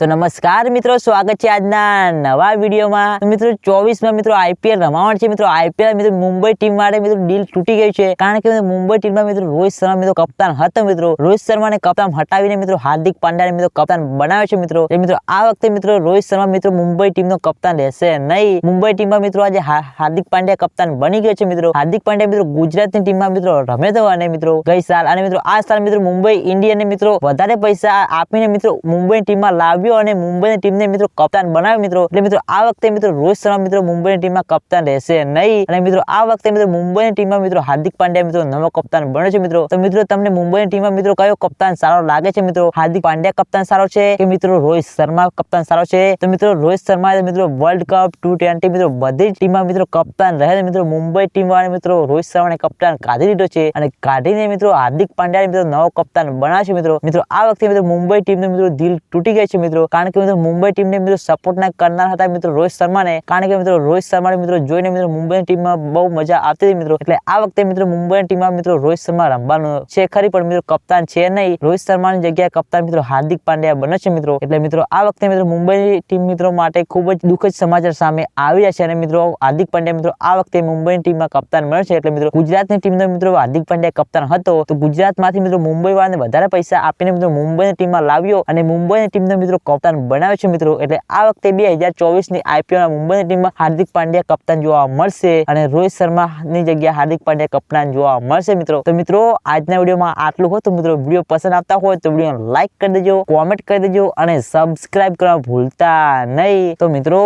તો નમસ્કાર મિત્રો, સ્વાગત છે આજના નવા વિડીયોમાં. મિત્રો, ચોવીસમાં મિત્રો આઈપીએલ રમાવાનું છે. મિત્રો આઈપીએલ મિત્રો મુંબઈ ટીમ માટે મિત્રો ડીલ તૂટી ગઈ છે. કારણ કે મુંબઈ ટીમમાં મિત્રો રોહિત શર્મા મિત્રો કપ્તાન હતો મિત્રો. રોહિત શર્માને કપ્તાન હટાવીને મિત્રો હાર્દિક પાંડ્યાને મિત્રો કપ્તાન બનાવ્યો છે મિત્રો. મિત્રો, આ વખતે મિત્રો રોહિત શર્મા મિત્રો મુંબઈ ટીમનો કપ્તાન રહેશે નહીં. મુંબઈ ટીમમાં મિત્રો આજે હાર્દિક પાંડ્યા કપ્તાન બની ગયો છે મિત્રો. હાર્દિક પાંડ્યા મિત્રો ગુજરાતની ટીમમાં મિત્રો રમે તો અને મિત્રો. ગઈ સાલ, અને મિત્રો આ સાલ મિત્રો મુંબઈ ઇન્ડિયનને મિત્રો વધારે પૈસા આપીને મિત્રો મુંબઈ ટીમમાં લાવ્યો અને મુંબઈની ટીમને મિત્રો કપ્તાન બનાવ્યો મિત્રો. એટલે મિત્રો આ વખતે મિત્રો રોહિત શર્મા મિત્રો મુંબઈની ટીમમાં કપ્તાન રહેશે નહીં. અને મિત્રો આ વખતે મિત્રો મુંબઈની ટીમમાં મિત્રો હાર્દિક પાંડ્યા મિત્રો નવો કપ્તાન બન્યો છે મિત્રો. તો મિત્રો તમને મુંબઈની ટીમમાં મિત્રો કયો કપ્તાન સારો લાગે છે મિત્રો? હાર્દિક પાંડ્યા કપ્તાન સારો છે કે મિત્રો રોહિત શર્મા કપ્તાન સારો છે? તો મિત્રો રોહિત શર્મા મિત્રો વર્લ્ડ કપ ટુ ટ્વેન્ટી મિત્રો બધી જ ટીમમાં મિત્રો કપ્તાન રહે છે મિત્રો. મુંબઈ ટીમ વાળા મિત્રો રોહિત શર્માને કપ્તાન કાઢી દીધો છે અને કાઢીને મિત્રો હાર્દિક પાંડ્યા મિત્રો નવો કપ્તાન બનાવશે મિત્રો. મિત્રો આ વખતે મિત્રો મુંબઈ ટીમનો મિત્રો દિલ તૂટી ગઈ છે મિત્રો. કારણ કે મિત્રો મુંબઈ ટીમને મિત્રો સપોર્ટ ના કરનાર હતા મિત્રો રોહિત શર્માને. કારણ કે મિત્રો રોહિત શર્માને મિત્રો જોઈને મિત્રો મુંબઈની ટીમમાં બહુ મજા આવતી હતી મિત્રો. એટલે આ વખતે મિત્રો મુંબઈ ટીમમાં મિત્રો રોહિત શર્મા રમવાનું છે ખરી, પણ મિત્રો કપ્તાન છે નહીં. રોહિત શર્માની જગ્યાએ કપ્તાન મિત્રો હાર્દિક પાંડ્યા બને છે મિત્રો. એટલે મિત્રો આ વખતે મિત્રો મુંબઈની ટીમ મિત્રો માટે ખૂબ જ દુઃખદ સમાચાર સામે આવી રહ્યા છે અને મિત્રો હાર્દિક પાંડ્યા મિત્રો આ વખતે મુંબઈ ટીમમાં કપ્તાન બને છે. એટલે મિત્રો ગુજરાતની ટીમનો મિત્રો હાર્દિક પાંડ્યા કપ્તાન હતો. તો ગુજરાતમાંથી મિત્રો મુંબઈ વાળાને વધારે પૈસા આપીને મિત્રો મુંબઈની ટીમમાં લાવ્યો અને મુંબઈની ટીમનો મિત્રો કપ્તાન બનાવે છે મિત્રો. એટલે આ વખતે બે હજાર ચોવીસની આઈપીએલના મુંબઈની ટીમમાં હાર્દિક પાંડ્યા કપ્તાન જોવા મળશે અને રોહિત શર્માની જગ્યાએ હાર્દિક પાંડ્યા કપ્તાન જોવા મળશે મિત્રો. તો મિત્રો, આજના વિડીયોમાં આટલું હોય તો મિત્રો, વીડિયો પસંદ આવતા હોય તો વીડિયો લાઈક કરી દેજો, કોમેન્ટ કરી દેજો અને સબસ્ક્રાઈબ કરવા ભૂલતા નહીં. તો મિત્રો,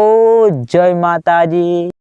જય માતાજી.